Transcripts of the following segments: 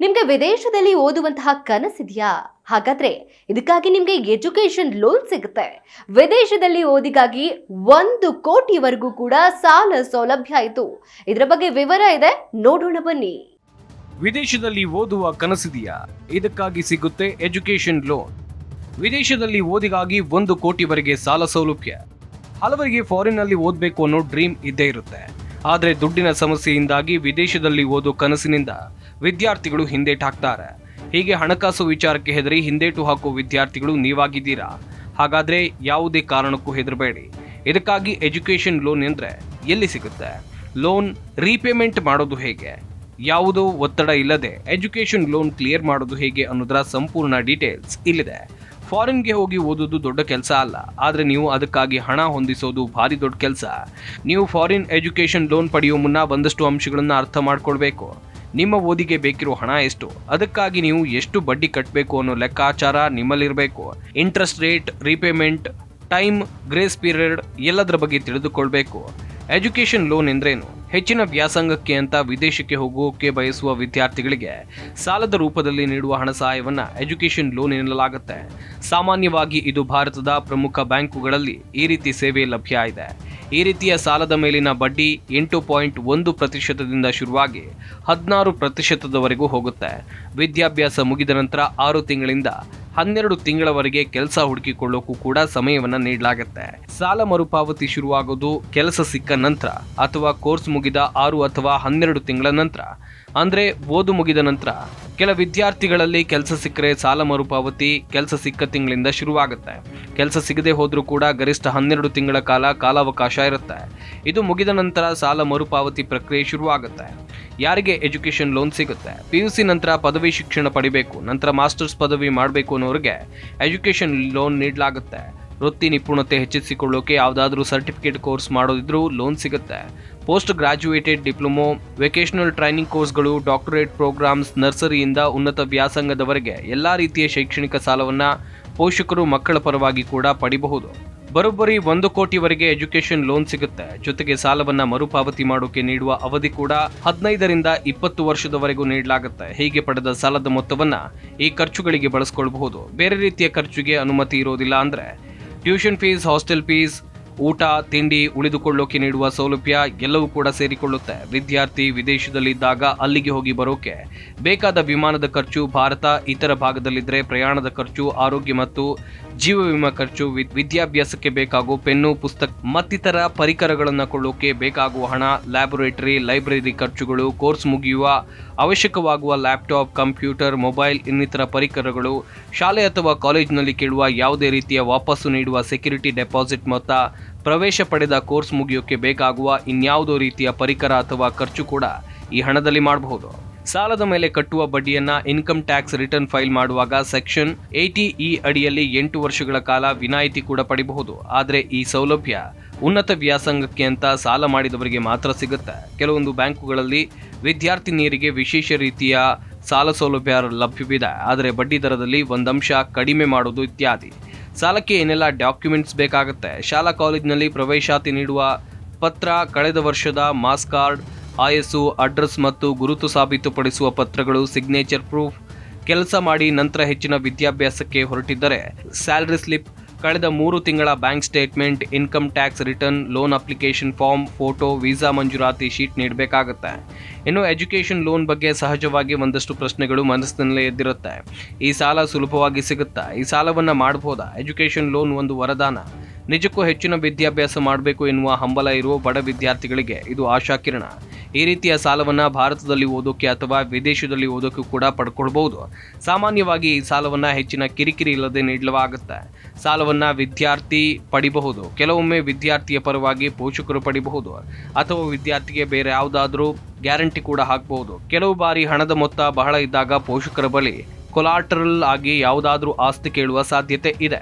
ನಿಮ್ಗೆ ವಿದೇಶದಲ್ಲಿ ಓದುವಂತಹ ಕನಸಿದೆಯಾ? ಹಾಗಾದ್ರೆ ಇದಕ್ಕಾಗಿ ನಿಮ್ಗೆ ಎಜುಕೇಶನ್ ಲೋನ್ ಸಿಗುತ್ತೆ. ವಿದೇಶದಲ್ಲಿ ಓದಿಗಾಗಿ ಒಂದು ಕೋಟಿವರೆಗೂ ಕೂಡ ಸಾಲ ಸೌಲಭ್ಯ ಆಯಿತು. ಇದರ ಬಗ್ಗೆ ವಿವರ ಇದೆ, ನೋಡೋಣ ಬನ್ನಿ. ವಿದೇಶದಲ್ಲಿ ಓದುವ ಕನಸಿದೆಯಾ? ಇದಕ್ಕಾಗಿ ಸಿಗುತ್ತೆ ಎಜುಕೇಶನ್ ಲೋನ್. ವಿದೇಶದಲ್ಲಿ ಓದಿಗಾಗಿ ಒಂದು ಕೋಟಿವರೆಗೆ ಸಾಲ ಸೌಲಭ್ಯ. ಹಲವರಿಗೆ ಫಾರಿನ್ನಲ್ಲಿ ಓದಬೇಕು ಅನ್ನೋ ಡ್ರೀಮ್ ಇದ್ದೇ ಇರುತ್ತೆ. ಆದರೆ ದುಡ್ಡಿನ ಸಮಸ್ಯೆಯಿಂದಾಗಿ ವಿದೇಶದಲ್ಲಿ ಓದೋ ಕನಸಿನಿಂದ ವಿದ್ಯಾರ್ಥಿಗಳು ಹಿಂದೇಟಾಕ್ತಾರೆ ಹೀಗೆ ಹಣಕಾಸು ವಿಚಾರಕ್ಕೆ ಹೆದರಿ ಹಿಂದೇಟು ಹಾಕುವ ವಿದ್ಯಾರ್ಥಿಗಳು ನೀವಾಗಿದ್ದೀರಾ? ಹಾಗಾದರೆ ಯಾವುದೇ ಕಾರಣಕ್ಕೂ ಹೆದರಬೇಡಿ. ಇದಕ್ಕಾಗಿ ಎಜುಕೇಷನ್ ಲೋನ್ ಎಂದರೆ ಎಲ್ಲಿ ಸಿಗುತ್ತೆ? ಲೋನ್ ರೀಪೇಮೆಂಟ್ ಮಾಡೋದು ಹೇಗೆ? ಯಾವುದೋ ಒತ್ತಡ ಇಲ್ಲದೆ ಎಜುಕೇಷನ್ ಲೋನ್ ಕ್ಲಿಯರ್ ಮಾಡೋದು ಹೇಗೆ ಅನ್ನೋದರ ಸಂಪೂರ್ಣ ಡೀಟೇಲ್ಸ್ ಇಲ್ಲಿದೆ. ಫಾರಿನ್ಗೆ ಹೋಗಿ ಓದೋದು ದೊಡ್ಡ ಕೆಲಸ ಅಲ್ಲ. ಆದರೆ ನೀವು ಅದಕ್ಕಾಗಿ ಹಣ ಹೊಂದಿಸೋದು ಭಾರಿ ದೊಡ್ಡ ಕೆಲಸ. ನೀವು ಫಾರಿನ್ ಎಜುಕೇಶನ್ ಲೋನ್ ಪಡೆಯುವ ಮುನ್ನ ಒಂದಷ್ಟು ಅಂಶಗಳನ್ನು ಅರ್ಥ ಮಾಡ್ಕೊಳ್ಬೇಕು. ನಿಮ್ಮ ಓದಿಗೆ ಬೇಕಿರೋ ಹಣ ಎಷ್ಟು? ಅದಕ್ಕಾಗಿ ನೀವು ಎಷ್ಟು ಬಡ್ಡಿ ಕಟ್ಟಬೇಕು ಅನ್ನೋ ಲೆಕ್ಕಾಚಾರ ನಿಮ್ಮಲ್ಲಿರಬೇಕು. Interest rate, repayment, time, grace period ಎಲ್ಲದರ ಬಗ್ಗೆ ತಿಳಿದುಕೊಳ್ಬೇಕು. Education loan ಎಂದ್ರೇನು? ಹೆಚ್ಚಿನ ವ್ಯಾಸಂಗಕ್ಕೆ ಅಂತ ವಿದೇಶಕ್ಕೆ ಹೋಗೋಕೆ ಬಯಸುವ ವಿದ್ಯಾರ್ಥಿಗಳಿಗೆ ಸಾಲದ ರೂಪದಲ್ಲಿ ನೀಡುವ ಹಣ ಸಹಾಯವನ್ನು ಎಜುಕೇಷನ್ ಲೋನ್ ಎನ್ನಲಾಗುತ್ತೆ. ಸಾಮಾನ್ಯವಾಗಿ ಇದು ಭಾರತದ ಪ್ರಮುಖ ಬ್ಯಾಂಕುಗಳಲ್ಲಿ ಈ ರೀತಿ ಸೇವೆ ಲಭ್ಯ ಇದೆ. ಈ ರೀತಿಯ ಸಾಲದ ಮೇಲಿನ ಬಡ್ಡಿ ಎಂಟು ಪಾಯಿಂಟ್ ಒಂದು ಪ್ರತಿಶತದಿಂದ ಶುರುವಾಗಿ ಹದಿನಾರು ಪ್ರತಿಶತದವರೆಗೂ ಹೋಗುತ್ತೆ. ವಿದ್ಯಾಭ್ಯಾಸ ಮುಗಿದ ನಂತರ ಆರು ತಿಂಗಳಿಂದ ಹನ್ನೆರಡು ತಿಂಗಳವರೆಗೆ ಕೆಲಸ ಹುಡುಕಿಕೊಳ್ಳೋಕು ಕೂಡ ಸಮಯವನ್ನ ನೀಡಲಾಗುತ್ತೆ. ಸಾಲ ಮರುಪಾವತಿ ಶುರುವಾಗೋದು ಕೆಲಸ ಸಿಕ್ಕ ನಂತರ ಅಥವಾ ಕೋರ್ಸ್ ಮುಗಿದ ಆರು ಅಥವಾ ಹನ್ನೆರಡು ತಿಂಗಳ ನಂತರ ಅಂದ್ರೆ ಓದು ಮುಗಿದ ನಂತರ ಕೆಲ ವಿದ್ಯಾರ್ಥಿಗಳಲ್ಲಿ ಕೆಲಸ ಸಿಕ್ಕರೆ ಸಾಲ ಮರುಪಾವತಿ ಕೆಲಸ ಸಿಕ್ಕ ತಿಂಗಳಿಂದ ಶುರುವಾಗುತ್ತೆ. ಕೆಲಸ ಸಿಗದೆ ಹೋದರೂ ಕೂಡ ಗರಿಷ್ಠ ಹನ್ನೆರಡು ತಿಂಗಳ ಕಾಲ ಕಾಲಾವಕಾಶ ಇರುತ್ತೆ. ಇದು ಮುಗಿದ ನಂತರ ಸಾಲ ಮರುಪಾವತಿ ಪ್ರಕ್ರಿಯೆ ಶುರುವಾಗುತ್ತೆ. ಯಾರಿಗೆ ಎಜುಕೇಷನ್ ಲೋನ್ ಸಿಗುತ್ತೆ? ಪಿ ಯು ಸಿ ನಂತರ ಪದವಿ ಶಿಕ್ಷಣ ಪಡಿಬೇಕು, ನಂತರ ಮಾಸ್ಟರ್ಸ್ ಪದವಿ ಮಾಡಬೇಕು ಅನ್ನೋರಿಗೆ ಎಜುಕೇಷನ್ ಲೋನ್ ನೀಡಲಾಗುತ್ತೆ. ವೃತ್ತಿ ನಿಪುಣತೆ ಹೆಚ್ಚಿಸಿಕೊಳ್ಳೋಕೆ ಯಾವುದಾದ್ರೂ ಸರ್ಟಿಫಿಕೇಟ್ ಕೋರ್ಸ್ ಮಾಡೋದಿದ್ರೂ ಲೋನ್ ಸಿಗುತ್ತೆ. Post graduated diploma vocational training ಕೋರ್ಸ್ಗಳು, ಡಾಕ್ಟರೇಟ್ ಪ್ರೋಗ್ರಾಮ್ಸ್, ನರ್ಸರಿಯಿಂದ ಉನ್ನತ ವ್ಯಾಸಂಗದವರೆಗೆ ಎಲ್ಲ ರೀತಿಯ ಶೈಕ್ಷಣಿಕ ಸಾಲವನ್ನು ಪೋಷಕರು ಮಕ್ಕಳ ಪರವಾಗಿ ಕೂಡ ಪಡಿಬಹುದು. ಬರೋಬ್ಬರಿ ಒಂದು ಕೋಟಿವರೆಗೆ ಎಜುಕೇಷನ್ ಲೋನ್ ಸಿಗುತ್ತೆ. ಜೊತೆಗೆ ಸಾಲವನ್ನ ಮರುಪಾವತಿ ಮಾಡೋಕೆ ನೀಡುವ ಅವಧಿ ಕೂಡ ಹದಿನೈದರಿಂದ ಇಪ್ಪತ್ತು ವರ್ಷದವರೆಗೂ ನೀಡಲಾಗುತ್ತೆ. ಹೀಗೆ ಪಡೆದ ಸಾಲದ ಮೊತ್ತವನ್ನ ಈ ಖರ್ಚುಗಳಿಗೆ ಬಳಸ್ಕೊಳ್ಬಹುದು. ಬೇರೆ ರೀತಿಯ ಖರ್ಚಿಗೆ ಅನುಮತಿ ಇರೋದಿಲ್ಲ ಅಂದ್ರೆ ಟ್ಯೂಷನ್ ಫೀಸ್, ಹಾಸ್ಟೆಲ್ ಫೀಸ್, ಊಟ, ತಿಂಡಿ ಉಳಿದುಕೊಳ್ಳೋಕೆ ನೀಡುವ ಸೌಲಭ್ಯ ಎಲ್ಲವೂ ಕೂಡ ಸೇರಿಕೊಳ್ಳುತ್ತೆ. ವಿದ್ಯಾರ್ಥಿ ವಿದೇಶದಲ್ಲಿದ್ದಾಗ ಅಲ್ಲಿಗೆ ಹೋಗಿ ಬರೋಕೆ ಬೇಕಾದ ವಿಮಾನದ ಖರ್ಚು ಭಾರತ ಇತರ ಭಾಗದಲ್ಲಿದ್ದರೆ ಪ್ರಯಾಣದ ಖರ್ಚು, ಆರೋಗ್ಯ ಮತ್ತು ಜೀವ ವಿಮಾ ಖರ್ಚು ವಿದ್ಯಾಭ್ಯಾಸಕ್ಕೆ ಬೇಕಾಗುವ ಪೆನ್ನು, ಪುಸ್ತಕ, ಮತ್ತಿತರ ಪರಿಕರಗಳನ್ನು ಕೊಳ್ಳೋಕೆ ಬೇಕಾಗುವ ಹಣ, ಲ್ಯಾಬೊರೇಟರಿ, ಲೈಬ್ರರಿ ಖರ್ಚುಗಳು, ಕೋರ್ಸ್ ಮುಗಿಯುವ, ಅವಶ್ಯಕವಾಗುವ ಲ್ಯಾಪ್ಟಾಪ್, ಕಂಪ್ಯೂಟರ್, ಮೊಬೈಲ್, ಇನ್ನಿತರ ಪರಿಕರಗಳು, ಶಾಲೆ ಅಥವಾ ಕಾಲೇಜಿನಲ್ಲಿ ಕೇಳುವ ಯಾವುದೇ ರೀತಿಯ ವಾಪಸ್ಸು ನೀಡುವ ಸೆಕ್ಯೂರಿಟಿ ಡೆಪಾಸಿಟ್ ಮೊತ್ತ, ಪ್ರವೇಶ ಪಡೆದ ಕೋರ್ಸ್ ಮುಗಿಯೋಕೆ ಬೇಕಾಗುವ ಇನ್ಯಾವುದೋ ರೀತಿಯ ಪರಿಕರ ಅಥವಾ ಖರ್ಚು ಕೂಡ ಈ ಹಣದಲ್ಲಿ ಮಾಡಬಹುದು. ಸಾಲದ ಮೇಲೆ ಕಟ್ಟುವ ಬಡ್ಡಿಯನ್ನ ಇನ್ಕಮ್ ಟ್ಯಾಕ್ಸ್ ರಿಟರ್ನ್ ಫೈಲ್ ಮಾಡುವಾಗ ಸೆಕ್ಷನ್ ಏಟಿ ಇ ಅಡಿಯಲ್ಲಿ ಎಂಟು ವರ್ಷಗಳ ಕಾಲ ವಿನಾಯಿತಿ ಕೂಡ ಪಡಿಬಹುದು. ಆದರೆ ಈ ಸೌಲಭ್ಯ ಉನ್ನತ ವ್ಯಾಸಂಗಕ್ಕೆ ಅಂತ ಸಾಲ ಮಾಡಿದವರಿಗೆ ಮಾತ್ರ ಸಿಗುತ್ತೆ. ಕೆಲವೊಂದು ಬ್ಯಾಂಕುಗಳಲ್ಲಿ ವಿದ್ಯಾರ್ಥಿನಿಯರಿಗೆ ವಿಶೇಷ ರೀತಿಯ ಸಾಲ ಸೌಲಭ್ಯ ಲಭ್ಯವಿದೆ. ಆದರೆ ಬಡ್ಡಿ ದರದಲ್ಲಿ ಒಂದಂಶ ಕಡಿಮೆ ಮಾಡೋದು ಇತ್ಯಾದಿ. ಸಾಲಕ್ಕೆ ಏನೆಲ್ಲ ಡಾಕ್ಯುಮೆಂಟ್ಸ್ ಬೇಕಾಗುತ್ತೆ? ಶಾಲಾ ಕಾಲೇಜಿನಲ್ಲಿ ಪ್ರವೇಶಾತಿ ನೀಡುವ ಪತ್ರ, ಕಳೆದ ವರ್ಷದ ಮಾಸ್ ಕಾರ್ಡ್ ಆಯಸ್ಸು, ಅಡ್ರೆಸ್ ಮತ್ತು ಗುರುತು ಸಾಬೀತುಪಡಿಸುವ ಪತ್ರಗಳು ಸಿಗ್ನೇಚರ್ ಪ್ರೂಫ್. ಕೆಲಸ ಮಾಡಿ ನಂತರ ಹೆಚ್ಚಿನ ವಿದ್ಯಾಭ್ಯಾಸಕ್ಕೆ ಹೊರಟಿದ್ದರೆ ಸ್ಯಾಲರಿ ಸ್ಲಿಪ್. ಕಳೆದ ಮೂರು ತಿಂಗಳ bank statement, income tax return, loan application form, photo, visa ಮಂಜೂರಾತಿ ಶೀಟ್ ನೀಡಬೇಕಾಗುತ್ತೆ. ಇನ್ನು ಎಜುಕೇಷನ್ ಲೋನ್ ಬಗ್ಗೆ ಸಹಜವಾಗಿ ಒಂದಷ್ಟು ಪ್ರಶ್ನೆಗಳು ಮನಸ್ಸಿನಲ್ಲಿ ಎದ್ದಿರುತ್ತೆ. ಈ ಸಾಲ ಸುಲಭವಾಗಿ ಸಿಗುತ್ತಾ? ಈ ಸಾಲವನ್ನು ಮಾಡಬಹುದಾ ಎಜುಕೇಷನ್ ಲೋನ್ ಒಂದು ವರದಾನ. ನಿಜಕ್ಕೂ ಹೆಚ್ಚಿನ ವಿದ್ಯಾಭ್ಯಾಸ ಮಾಡಬೇಕು ಎನ್ನುವ ಹಂಬಲ ಇರುವ ಬಡ ವಿದ್ಯಾರ್ಥಿಗಳಿಗೆ ಇದು ಆಶಾಕಿರಣ ಈ ರೀತಿಯ ಸಾಲವನ್ನು ಭಾರತದಲ್ಲಿ ಓದೋಕೆ ಅಥವಾ ವಿದೇಶದಲ್ಲಿ ಓದೋಕೆ ಕೂಡ ಪಡ್ಕೊಳ್ಬಹುದು ಸಾಮಾನ್ಯವಾಗಿ ಈ ಸಾಲವನ್ನು ಹೆಚ್ಚಿನ ಕಿರಿಕಿರಿ ಇಲ್ಲದೆ ನೀಡಲಾಗುತ್ತೆ ಸಾಲವನ್ನು ವಿದ್ಯಾರ್ಥಿ ಪಡಿಬಹುದು. ಕೆಲವೊಮ್ಮೆ ವಿದ್ಯಾರ್ಥಿಯ ಪರವಾಗಿ ಪೋಷಕರು ಪಡಿಬಹುದು. ಅಥವಾ ವಿದ್ಯಾರ್ಥಿಗೆ ಬೇರೆ ಯಾವುದಾದ್ರೂ ಗ್ಯಾರಂಟಿ ಕೂಡ ಹಾಕಬಹುದು. ಕೆಲವು ಬಾರಿ ಹಣದ ಮೊತ್ತ ಬಹಳ ಇದ್ದಾಗ ಪೋಷಕರ ಬಳಿ ಕೊಲಾಟ್ರಲ್ ಆಗಿ ಯಾವುದಾದ್ರೂ ಆಸ್ತಿ ಕೇಳುವ ಸಾಧ್ಯತೆ ಇದೆ.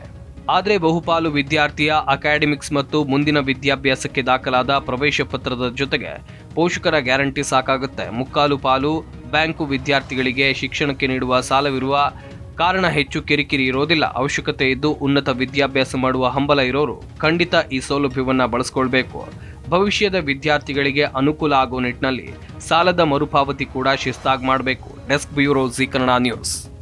ಆದರೆ ಬಹುಪಾಲು ವಿದ್ಯಾರ್ಥಿಯ ಅಕಾಡೆಮಿಕ್ಸ್ ಮತ್ತು ಮುಂದಿನ ವಿದ್ಯಾಭ್ಯಾಸಕ್ಕೆ ದಾಖಲಾದ ಪ್ರವೇಶ ಪತ್ರದ ಜೊತೆಗೆ ಪೋಷಕರ ಗ್ಯಾರಂಟಿ ಸಾಕಾಗುತ್ತೆ. ಮುಕ್ಕಾಲು ಪಾಲು ಬ್ಯಾಂಕು ವಿದ್ಯಾರ್ಥಿಗಳಿಗೆ ಶಿಕ್ಷಣಕ್ಕೆ ನೀಡುವ ಸಾಲವಿರುವ ಕಾರಣ ಹೆಚ್ಚು ಕಿರಿಕಿರಿ ಇರೋದಿಲ್ಲ. ಅವಶ್ಯಕತೆ ಇದ್ದು ಉನ್ನತ ವಿದ್ಯಾಭ್ಯಾಸ ಮಾಡುವ ಹಂಬಲ ಇರೋರು ಖಂಡಿತ ಈ ಸೌಲಭ್ಯವನ್ನು ಬಳಸ್ಕೊಳ್ಬೇಕು. ಭವಿಷ್ಯದ ವಿದ್ಯಾರ್ಥಿಗಳಿಗೆ ಅನುಕೂಲ ಆಗೋ ನಿಟ್ಟಿನಲ್ಲಿ ಸಾಲದ ಮರುಪಾವತಿ ಕೂಡ ಶಿಸ್ತಾಗಿ ಮಾಡಬೇಕು. Desk bureau Zee Kannada news.